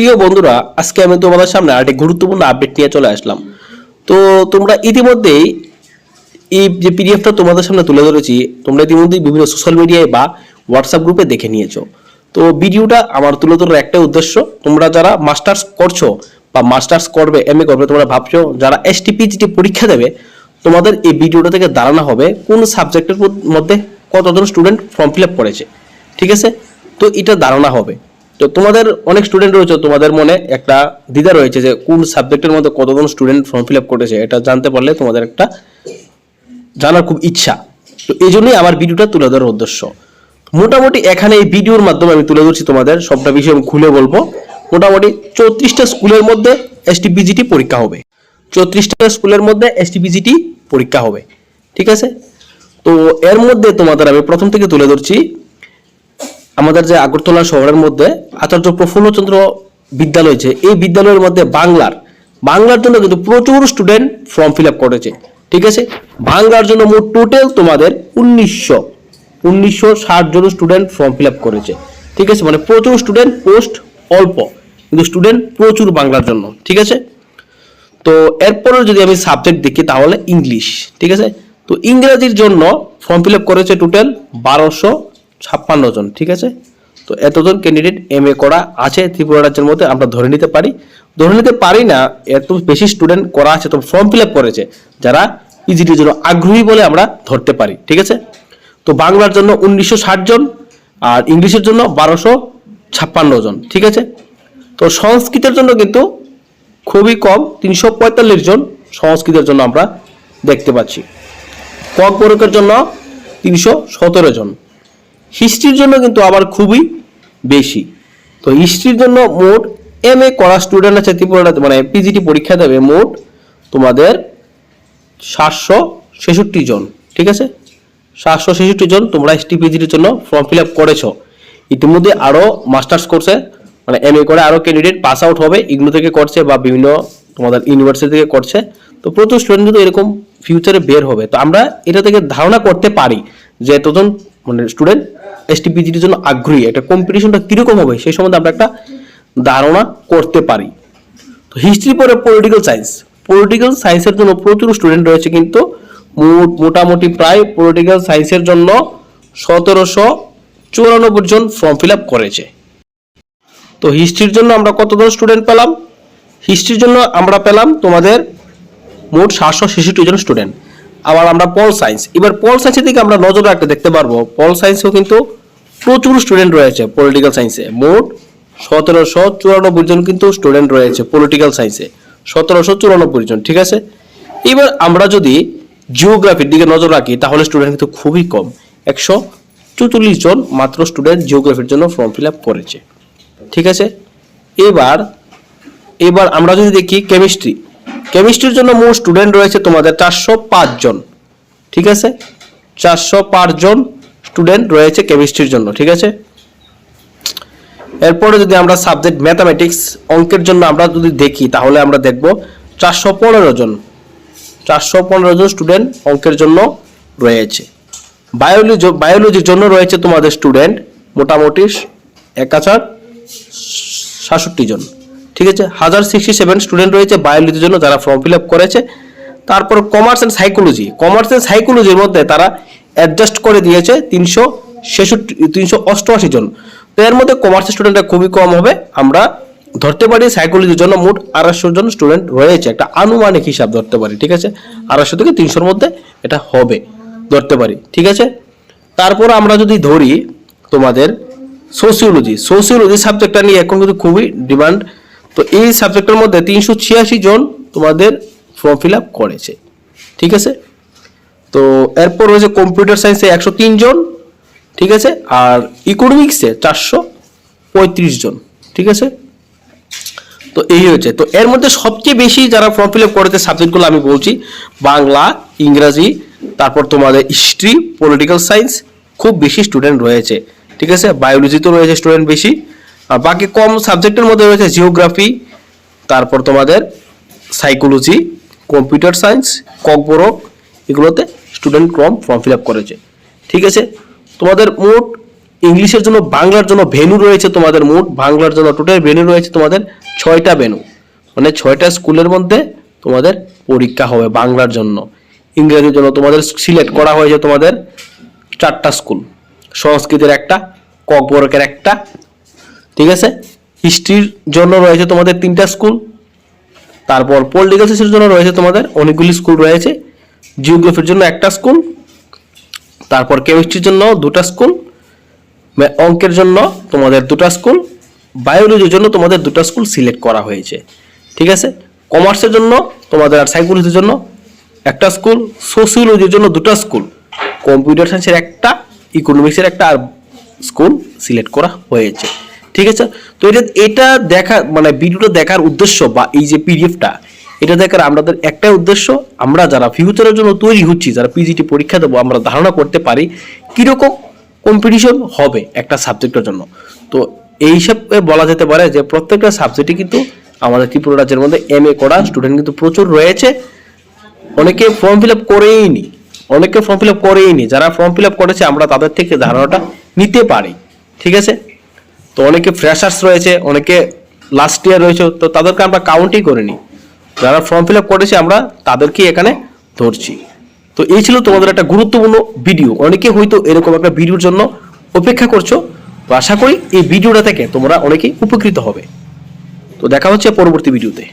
প্রিয় বন্ধুরা, আজকে আমি তোমাদের সামনে আরেকটি গুরুত্বপূর্ণ আপডেট নিয়ে চলে আসলাম। তো তোমরা ইতিমধ্যেই এই যে পিডিএফটা তোমাদের সামনে তুলে ধরেছি, তোমরা ইতিমধ্যেই বিভিন্ন সোশ্যাল মিডিয়ায় বা হোয়াটসঅ্যাপ গ্রুপে দেখে নিয়েছো। তো ভিডিওটা আমার তুলে ধরার একটাই উদ্দেশ্য, তোমরা যারা মাস্টার্স করছ বা মাস্টার্স করবে এম এ করবে, তোমরা ভাবছ যারা এস এসটিপিজিটি পরীক্ষা দেবে, তোমাদের এই ভিডিওটা থেকে ধারণা হবে কোন সাবজেক্টের মধ্যে কতজন স্টুডেন্ট ফর্ম ফিল আপ করেছে। ঠিক আছে? তো এটা ধারণা হবে। তো তোমাদের অনেক স্টুডেন্ট রয়েছে, তোমাদের মনে একটা দ্বিধা রয়েছে যে কোন সাবজেক্টের মধ্যে কতজন স্টুডেন্ট ফর্ম ফিল আপ করেছে, এটা জানতে পারলে তোমাদের একটা জানার খুব ইচ্ছা। তো এই জন্যই আমার ভিডিওটা তুলে ধরার উদ্দেশ্য। মোটামুটি এখানে এই ভিডিওর মাধ্যমে আমি তুলে ধরছি তোমাদের সবটা বিষয় আমি খুলে বলব। মোটামুটি চৌত্রিশটা স্কুলের মধ্যে এসটিপিজিটি পরীক্ষা হবে। চৌত্রিশটা স্কুলের মধ্যে এসটিপিজিটি পরীক্ষা হবে। ঠিক আছে? তো এর মধ্যে তোমাদের আমি প্রথম থেকে তুলে ধরছি আমাদের যে আগরতলা শহরের মধ্যে আচার্য প্রফুল্লচন্দ্র বিদ্যালয় আছে এই বিদ্যালয়ের মধ্যে বাংলার বাংলার জন্য কিন্তু প্রচুর স্টুডেন্ট ফর্ম ফিল আপ করেছে। ঠিক আছে? বাংলার জন্য মোট টোটাল তোমাদের উনিশশো উনিশশো ষাট জন স্টুডেন্ট ফর্ম ফিল আপ করেছে। ঠিক আছে? মানে প্রচুর স্টুডেন্ট পোস্ট অল্প, কিন্তু স্টুডেন্ট প্রচুর বাংলার জন্য। ঠিক আছে? তো এরপরে যদি আমি সাবজেক্ট দেখি তাহলে ইংলিশ ঠিক আছে? তো ইংরাজির জন্য ফর্ম ফিল আপ করেছে টোটাল বারোশো ছাপ্পান্ন জন, ঠিক আছে? তো এতজন ক্যান্ডিডেট এম এ করা আছে, ত্রিপুরা রাজ্যের মধ্যে আমরা ধরে নিতে পারি। ধরে নিতে পারি না, এত বেশি স্টুডেন্ট করা আছে তো ফর্ম ফিল আপ করেছে, যারা পিজিটির জন্য আগ্রহী বলে আমরা ধরতে পারি, ঠিক আছে? তো বাংলার জন্য উনিশশো ষাট জন, আর ইংলিশের জন্য বারোশো ছাপ্পান্ন জন, ঠিক আছে? তো সংস্কৃতের জন্য কিন্তু খুবই কম, তিনশো পঁয়তাল্লিশ জন সংস্কৃতের জন্য আমরা দেখতে পাচ্ছি। কক বরকের জন্য তিনশো সতেরো জন। হিস্ট্রির জন্য কিন্তু আবার খুবই বেশি। তো হিস্ট্রির জন্য মোট এম এ করা স্টুডেন্ট আছে ত্রিপুরাতে মানে পিজিটি পরীক্ষা দেবে মোট তোমাদের সাতশো ছেষট্টি জন, ঠিক আছে? সাতশো ছেষট্টি জন তোমরা এসটি পিজিটির জন্য ফর্ম ফিল আপ করেছ। ইতিমধ্যে আরও মাস্টার্স কোর্সে মানে এম এ করে আরও ক্যান্ডিডেট পাস আউট হবে, ইগনো থেকে করছে বা বিভিন্ন তোমাদের ইউনিভার্সিটি থেকে করছে। তো প্রচুর স্টুডেন্ট কিন্তু এরকম ফিউচারে বের হবে। তো আমরা এটা থেকে ধারণা করতে পারি যে এতজন মানে স্টুডেন্ট এসটিপিজিটির জন্য আগ্রহী, একটা কম্পিটিশনটা কীরকম হবে সেই সম্বন্ধে আমরা একটা ধারণা করতে পারি। তো হিস্ট্রি পরে পলিটিক্যাল সায়েন্স পলিটিক্যাল সায়েন্সের জন্য প্রচুর স্টুডেন্ট রয়েছে কিন্তু মোট, মোটামুটি প্রায় পলিটিক্যাল সায়েন্সের জন্য সতেরোশো চুরানব্বই জন ফর্ম ফিল আপ করেছে। তো হিস্ট্রির জন্য আমরা কতজন স্টুডেন্ট পেলাম? হিস্ট্রির জন্য আমরা পেলাম তোমাদের মোট সাতশো ছেষট্টি জন স্টুডেন্ট আবার আমরা পল সায়েন্স এবার পল সায়েন্সের দিকে আমরা নজর রাখতে দেখতে পারব। পল সায়েন্সেও কিন্তু প্রচুর স্টুডেন্ট রয়েছে পলিটিক্যাল সায়েন্সে মোট সতেরোশো চুরানব্বই জন কিন্তু স্টুডেন্ট রয়েছে পলিটিক্যাল সায়েন্সে সতেরোশো চুরানব্বই জন, ঠিক আছে? এবার আমরা যদি জিওগ্রাফির দিকে নজর রাখি, তাহলে স্টুডেন্ট কিন্তু খুবই কম। একশো চৌচল্লিশ জন মাত্র স্টুডেন্ট জিওগ্রাফির জন্য ফর্ম ফিল আপ করেছে। ঠিক আছে? এবার এবার আমরা যদি দেখি কেমিস্ট্রি কেমিস্ট্রির জন্য মোট স্টুডেন্ট রয়েছে তোমাদের চারশো জন। ঠিক আছে? চারশো জন স্টুডেন্ট রয়েছে কেমিস্ট্রির জন্য, ঠিক আছে? এরপরে যদি আমরা সাবজেক্ট ম্যাথামেটিক্স অঙ্কের জন্য আমরা যদি দেখি, তাহলে আমরা দেখব চারশো পনেরো জন, চারশো পনেরো জন স্টুডেন্ট অঙ্কের জন্য রয়েছে। বায়োলজি বায়োলজির জন্য রয়েছে তোমাদের স্টুডেন্ট মোটামুটি এক হাজার সাতষট্টি জন, ঠিক আছে? হাজার সিক্সটি সেভেন স্টুডেন্ট রয়েছে বায়োলজির জন্য যারা ফর্ম ফিল আপ করেছে। তারপর commerce and psychology commerce and সাইকোলজির মধ্যে তারা অ্যাডজাস্ট করে দিয়েছে তিনশো ছেষট্টি, তিনশো অষ্টআশি জন। তো এর মধ্যে কমার্সের স্টুডেন্টরা খুবই কম হবে। আমরা ধরতে পারি সাইকোলজির জন্য মোট আড়াইশো জন স্টুডেন্ট রয়েছে। একটা আনুমানিক হিসাব ধরতে পারি, ঠিক আছে? আড়াইশো থেকে তিনশোর মধ্যে এটা হবে, ধরতে পারি, ঠিক আছে? তারপর আমরা যদি ধরি তোমাদের সোসিওলজি সোসিওলজি সাবজেক্টটা নিয়ে এখন কিন্তু খুবই ডিমান্ড তো এই সাবজেক্টের মধ্যে তিনশো ছিয়াশি জন তোমাদের ফর্ম ফিল আপ করেছে, ঠিক আছে? তো এরপর রয়েছে কম্পিউটার সায়েন্সে একশো তিন জন, ঠিক আছে? আর ইকোনমিক্সে চারশো পঁয়ত্রিশ জন, ঠিক আছে? তো এই হয়েছে। তো এর মধ্যে সবচেয়ে বেশি যারা ফর্ম ফিল আপ করেছে সাবজেক্টগুলো আমি বলছি, বাংলা, ইংরাজি, তারপর তোমাদের হিস্ট্রি পলিটিক্যাল সায়েন্স খুব বেশি স্টুডেন্ট রয়েছে, ঠিক আছে? বায়োলজিতেও রয়েছে স্টুডেন্ট বেশি, আর বাকি কম সাবজেক্টের মধ্যে রয়েছে জিওগ্রাফি তারপর তোমাদের psychology computer science cock Kokborok, এগুলোতে স্টুডেন্ট কম ফর্ম ফিল আপ করেছে। ঠিক আছে? তোমাদের মোট ইংলিশের জন্য, বাংলার জন্য ভেনু রয়েছে তোমাদের মোট। বাংলার জন্য টোটাল ভেনু রয়েছে তোমাদের ছয়টা ভেনু মানে ছয়টা স্কুলের মধ্যে তোমাদের পরীক্ষা হবে বাংলার জন্য। ইংরেজির জন্য তোমাদের সিলেক্ট করা হয়েছে তোমাদের চারটা স্কুল। সংস্কৃতের একটা, ককবরকের একটা। ঠিক আছে? হিস্ট্রির জন্য রয়েছে তোমাদের তিনটা স্কুল। তারপর পলিটিক্যাল সায়েন্সের জন্য রয়েছে তোমাদের অনেকগুলি স্কুল রয়েছে। জিওগ্রাফির জন্য একটা স্কুল, তারপর কেমিস্ট্রির জন্য দুটা স্কুল অঙ্কের জন্য তোমাদের দুটা স্কুল, বায়োলজির জন্য তোমাদের দুটো স্কুল সিলেক্ট করা হয়েছে। ঠিক আছে? কমার্সের জন্য তোমাদের আর সাইকোলজির জন্য একটা স্কুল, সোসিওলজির জন্য দুটো স্কুল, কম্পিউটার সায়েন্সের একটা, ইকোনমিক্সের একটা আর স্কুল সিলেক্ট করা হয়েছে। ঠিক আছে? তো এটা এটা দেখা মানে ভিডিওটা দেখার উদ্দেশ্য বা এই যে পিডিএফটা এটা দেখার আমাদের একটাই উদ্দেশ্য, আমরা যারা ফিউচারের জন্য তৈরি হচ্ছি, যারা পিজিটি পরীক্ষা দেবো, আমরা ধারণা করতে পারি কীরকম কম্পিটিশন হবে একটা সাবজেক্টের জন্য। তো এই হিসাবে বলা যেতে পারে যে প্রত্যেকটা সাবজেক্টই কিন্তু আমাদের ত্রিপুরা রাজ্যের মধ্যে এম এ করা স্টুডেন্ট কিন্তু প্রচুর রয়েছে। অনেকে ফর্ম ফিল আপ করেই নি, অনেকে ফর্ম ফিল আপ করেই নি। যারা ফর্ম ফিল আপ করেছে, আমরা তাদের থেকে ধারণাটা নিতে পারি, ঠিক আছে? তো অনেকে ফ্রেশার্স রয়েছে, অনেকে লাস্ট ইয়ার রয়েছে, তো তাদেরকে আমরা কাউন্টই করিনি যারা ফর্ম ফিল আপ করেছে, আমরা তাদেরকেই এখানে ধরছি। তো এই ছিল তোমাদের একটা গুরুত্বপূর্ণ ভিডিও অনেকে হয়তো এরকম একটা ভিডিওর জন্য অপেক্ষা করছ। তো আশা করি এই ভিডিওটা থেকে তোমরা অনেকেই উপকৃত হবে। তো দেখা হচ্ছে পরবর্তী ভিডিওতে